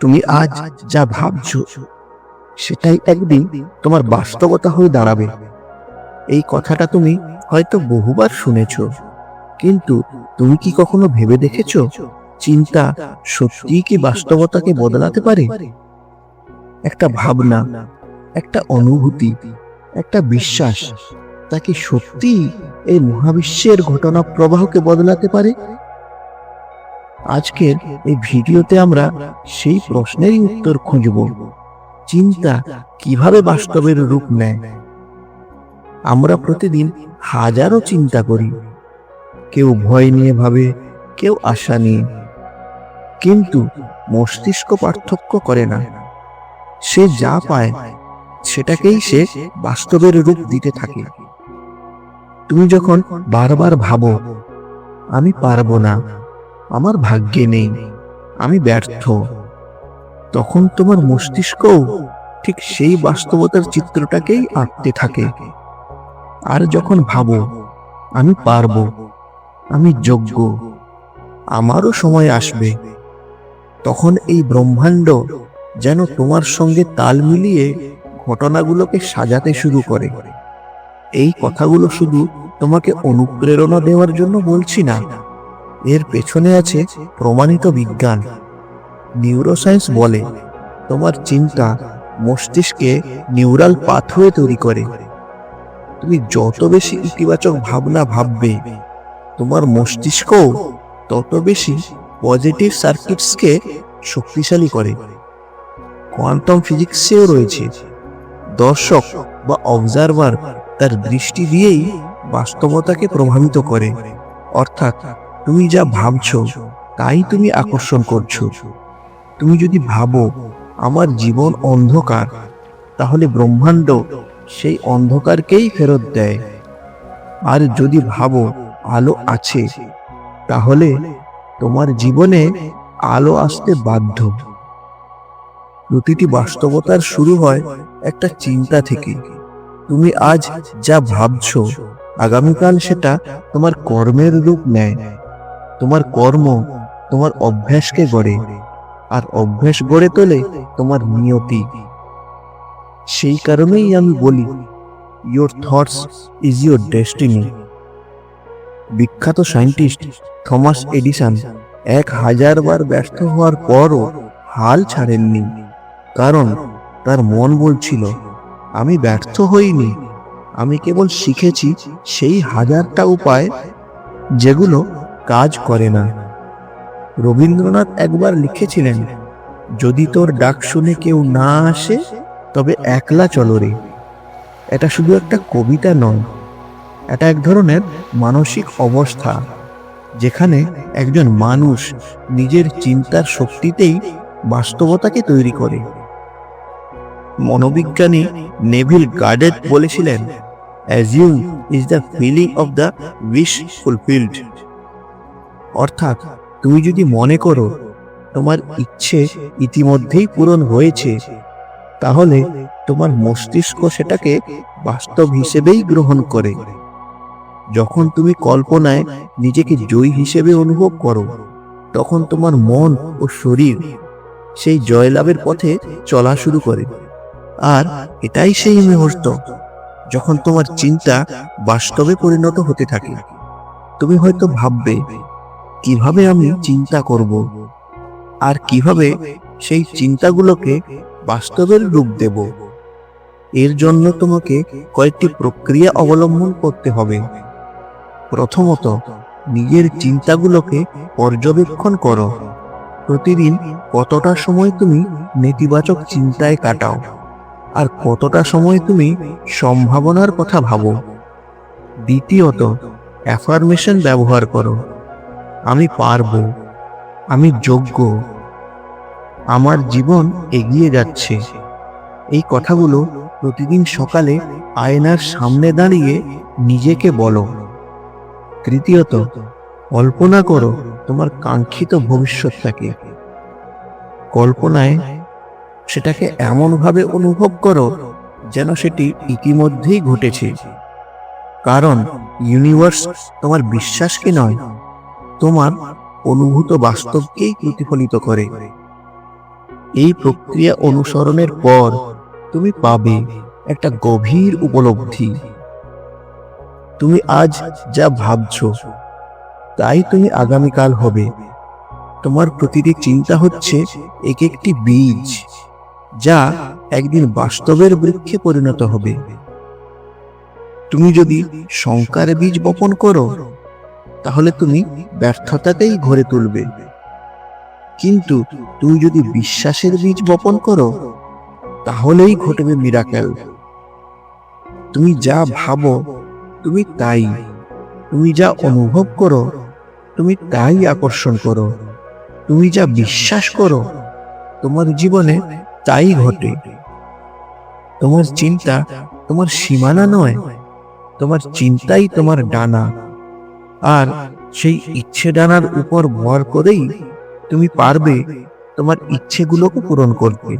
তুমি আজ যা ভাবছ, সেটাই একদিন তোমার বাস্তবতা হয়ে দাঁড়াবে। এই কথাটা তুমি হয়তো বহুবার শুনেছ, কিন্তু তুমি কি কখনো ভেবে দেখেছ চিন্তা সত্যিই কি বাস্তবতাকে বদলাতে পারে? একটা ভাবনা, একটা অনুভূতি, একটা বিশ্বাস, তা কি সত্যি এই মহাবিশ্বের ঘটনা প্রবাহকে বদলাতে পারে? আজকের এই ভিডিওতে আমরা সেই প্রশ্নেরই উত্তর খুঁজব। চিন্তা কীভাবে বাস্তবের রূপ নেয়? আমরা প্রতিদিন হাজারো চিন্তা করি। কেউ ভয় নিয়ে ভাবে, কেউ আশা নিয়ে। কিন্তু মস্তিষ্ক পার্থক্য করে না। সে যা পায়, সেটাকেই সে বাস্তবের রূপ দিতে থাকে। তুমি যখন বারবার ভাবো, আমি পারব না আমার ভাগ্যে নেই। আমি ব্যর্থ। তখন তোমার মস্তিষ্কও ঠিক সেই বাস্তবতার চিত্রটাকেই আঁকতে থাকে। আর যখন ভাবো, আমি পারব, আমি যোগ্য, আমারও সময় আসবে, তখন এই ব্রহ্মাণ্ড যেন তোমার সঙ্গে তাল মিলিয়ে ঘটনাগুলোকে সাজাতে শুরু করে। এই কথাগুলো শুধু তোমাকে অনুপ্রেরণা দেওয়ার জন্য বলছি না এর পেছনে আছে প্রমাণিত বিজ্ঞান। নিউরোসায়েন্স বলে, তোমার চিন্তা মস্তিষ্কে নিউরাল পাথওয়ে তৈরি করে। তুমি যত বেশি ইতিবাচক ভাবনা ভাববে, তোমার মস্তিষ্কও তত বেশি পজিটিভ সার্কিটসকে শক্তিশালী করে। কোয়ান্টাম ফিজিক্সেও রয়েছে। দর্শক বা অবজারভার তার দৃষ্টি দিয়েই বাস্তবতাকে প্রভাবিত করে। অর্থাৎ তুমি যা ভাবছ, তাই তুমি আকর্ষণ করছ। তুমি যদি ভাবো, আমার জীবন অন্ধকার, তাহলে ব্রহ্মাণ্ড সেই অন্ধকারকেই ফেরত দেয়। আর যদি ভাবো, আলো আছে, তাহলে তোমার জীবনে আলো আসতে বাধ্য। প্রতিটি বাস্তবতার শুরু হয় একটা চিন্তা থেকে। তুমি আজ যা ভাবছ, আগামীকাল সেটা তোমার কর্মের রূপ নেয়। তোমার কর্ম তোমার অভ্যাসকে গড়ে, আর অভ্যাস গড়ে তোলে তোমার নিয়তি। সেই কারণেই আমি বলি your thoughts is your destiny বিখ্যাত সায়েন্টিস্ট থমাস এডিসন এক হাজার বার ব্যর্থ হওয়ার পরও হাল ছাড়েননি, কারণ তার মন বলছিল, আমি ব্যর্থ হইনি, আমি কেবল শিখেছি সেই হাজারটা উপায়, যেগুলো কাজ করে না। রবীন্দ্রনাথ একবার লিখেছিলেন, যদি তোর ডাক শুনে কেউ না আসে, তবে একলা চলো রে। এটা শুধু একটা কবিতা নয়, এটা এক ধরনের মানসিক অবস্থা, যেখানে একজন মানুষ নিজের চিন্তার শক্তিতেই বাস্তবতাকে তৈরি করে। মনোবিজ্ঞানী নেভিল গার্ডেট বলেছিলেন assume is the feeling of the wish fulfilled অর্থাৎ তুমি যদি মনে করো তোমার ইচ্ছে ইতিমধ্যেই পূরণ হয়েছে, তাহলে তোমার মস্তিষ্ক সেটাকে বাস্তব হিসেবেই গ্রহণ করে। যখন তুমি কল্পনায় নিজেকে জয়ী হিসেবে অনুভব করো, তখন তোমার মন ও শরীর সেই জয়লাভের পথে চলা শুরু করে। আর এটাই সেই মুহূর্ত যখন তোমার চিন্তা বাস্তবে পরিণত হতে থাকে। তুমি হয়তো ভাববে কীভাবে আমি চিন্তা করব? আর কীভাবে সেই চিন্তাগুলোকে বাস্তবের রূপ দেব? এর জন্য তোমাকে কয়েকটি প্রক্রিয়া অবলম্বন করতে হবে। প্রথমত, নিজের চিন্তাগুলোকে পর্যবেক্ষণ করো। প্রতিদিন কতটা সময় তুমি নেতিবাচক চিন্তায় কাটাও? আর কতটা সময় তুমি সম্ভাবনার কথা ভাবো? দ্বিতীয়ত, অ্যাফার্মেশন ব্যবহার করো। আমি পারব, আমি যোগ্য। আমার জীবন এগিয়ে যাচ্ছে। এই কথাগুলো প্রতিদিন সকালে আয়নার সামনে দাঁড়িয়ে নিজেকে বলো। তৃতীয়ত, কল্পনা করো তোমার কাঙ্ক্ষিত ভবিষ্যৎটাকে। কল্পনায় সেটাকে এমনভাবে অনুভব করো যেন সেটি ইতিমধ্যেই ঘটেছে। কারণ ইউনিভার্স তোমার বিশ্বাসকে নয় তোমার অনুভূত বাস্তবকেই প্রতিফলিত করে। এই প্রক্রিয়া অনুসরণের পর তুমি পাবে একটা গভীর উপলব্ধি। তুমি আজ যা ভাবছ, তাই তুমি আগামীকাল হবে। তোমার প্রতিটি চিন্তা হচ্ছে এক একটি বীজ, যা একদিন বাস্তবের বৃক্ষে পরিণত হবে। তুমি যদি শঙ্কার বীজ বপন করো তাহলে তুমি ব্যর্থতাতেই ঘরে তুলবে। কিন্তু তুমি যদি বিশ্বাসের বীজ বপন করো, তাহলেই ঘটবে মিরাকেল তুমি যা ভাবো, তুমি তাই। তুমি যা অনুভব করো, তুমি তাই আকর্ষণ করো। তুমি যা বিশ্বাস করো, তোমার জীবনে তাই ঘটে। তোমার চিন্তা তোমার সীমানা নয়, তোমার চিন্তাই তোমার ডানা। আর সেই ইচ্ছে ডানার উপর ভর করেই তুমি পারবে তোমার ইচ্ছেগুলোকে পূরণ করতে।